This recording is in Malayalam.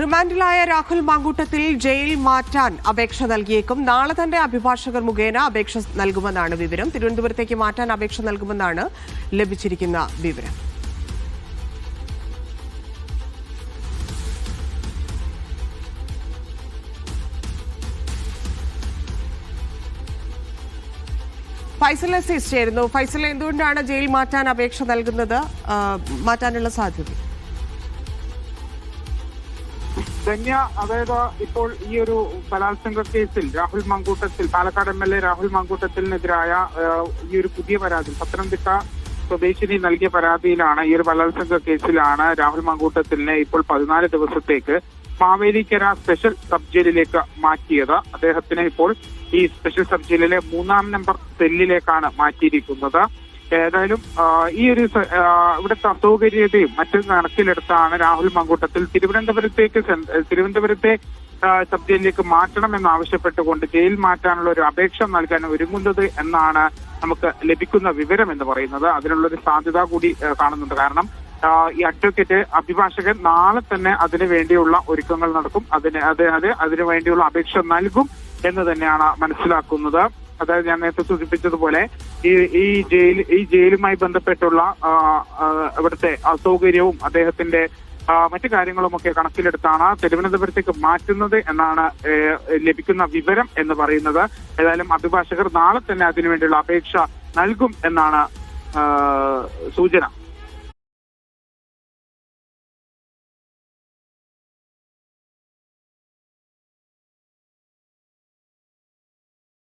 റിമാൻഡിലായ രാഹുൽ മാങ്കൂട്ടത്തിൽ ജയിൽ മാറ്റാൻ അപേക്ഷ നൽകിയേക്കും. നാളെ തന്റെ അഭിഭാഷകർ മുഖേന അപേക്ഷ നൽകുമെന്നാണ് വിവരം. തിരുവനന്തപുരത്തേക്ക് മാറ്റാൻ അപേക്ഷ നൽകുമെന്നാണ് ലഭിച്ചിരിക്കുന്ന വിവരം. ഫൈസൽ അസീസ് ചേരുന്നു. ഫൈസൽ എന്തുകൊണ്ടാണ് ജയിൽ മാറ്റാൻ അപേക്ഷ നൽകുന്നത്? മാറ്റാനുള്ള സാധ്യത? ധന്യ അതായത് ഇപ്പോൾ ഈ ഒരു ബലാത്സംഗ കേസിൽ Rahul Mamkootathil Palakkad M L A Rahul മങ്കൂട്ടത്തിനെതിരായ ഈ ഒരു പുതിയ പരാതി പത്തനംതിട്ട സ്വദേശിനി നൽകിയ പരാതിയിലാണ് ഈ ഒരു ബലാത്സംഗ കേസിലാണ് രാഹുൽ മങ്കൂട്ടത്തിലിനെ ഇപ്പോൾ പതിനാല് ദിവസത്തേക്ക് മാവേലിക്കര സ്പെഷ്യൽ സബ് ജയിലിലേക്ക് മാറ്റിയത്. അദ്ദേഹത്തിനെ ഇപ്പോൾ ഈ സ്പെഷ്യൽ സബ് ജയിലിലെ മൂന്നാം നമ്പർ സെല്ലിലേക്കാണ് മാറ്റിയിരിക്കുന്നത്. ഏതായാലും ഈ ഒരു ഇവിടുത്തെ അസൗകര്യതയും മറ്റും കണക്കിലെടുത്താണ് രാഹുൽ മങ്കൂട്ടത്തിൽ തിരുവനന്തപുരത്തേക്ക് തിരുവനന്തപുരത്തെ സബ് ജയിലിലേക്ക് മാറ്റണം ആവശ്യപ്പെട്ടുകൊണ്ട് ജയിൽ മാറ്റാനുള്ള ഒരു അപേക്ഷ നൽകാൻ ഒരുങ്ങുന്നത് എന്നാണ് നമുക്ക് ലഭിക്കുന്ന വിവരം എന്ന് പറയുന്നത്. അതിനുള്ളൊരു സാധ്യത കൂടി കാണുന്നുണ്ട്. കാരണം ഈ അഡ്വക്കേറ്റ് അഭിഭാഷകൻ നാളെ തന്നെ അതിനു വേണ്ടിയുള്ള ഒരുക്കങ്ങൾ നടക്കും. അതിന് അത് അത് അതിനു വേണ്ടിയുള്ള അപേക്ഷ നൽകും എന്ന് തന്നെയാണ് മനസ്സിലാക്കുന്നത്. അതായത് ഞാൻ നേരത്തെ സൂചിപ്പിച്ചതുപോലെ ഈ ഈ ജയിൽ ഈ ജയിലുമായി ബന്ധപ്പെട്ടുള്ള ഇവിടുത്തെ അസൗകര്യവും അദ്ദേഹത്തിന്റെ മറ്റു കാര്യങ്ങളുമൊക്കെ കണക്കിലെടുത്താണ് തിരുവനന്തപുരത്തേക്ക് മാറ്റുന്നത് എന്നാണ് ലഭിക്കുന്ന വിവരം എന്ന് പറയുന്നത്. ഏതായാലും അഭിഭാഷകർ നാളെ തന്നെ അതിനുവേണ്ടിയുള്ള അപേക്ഷ നൽകും എന്നാണ് സൂചന.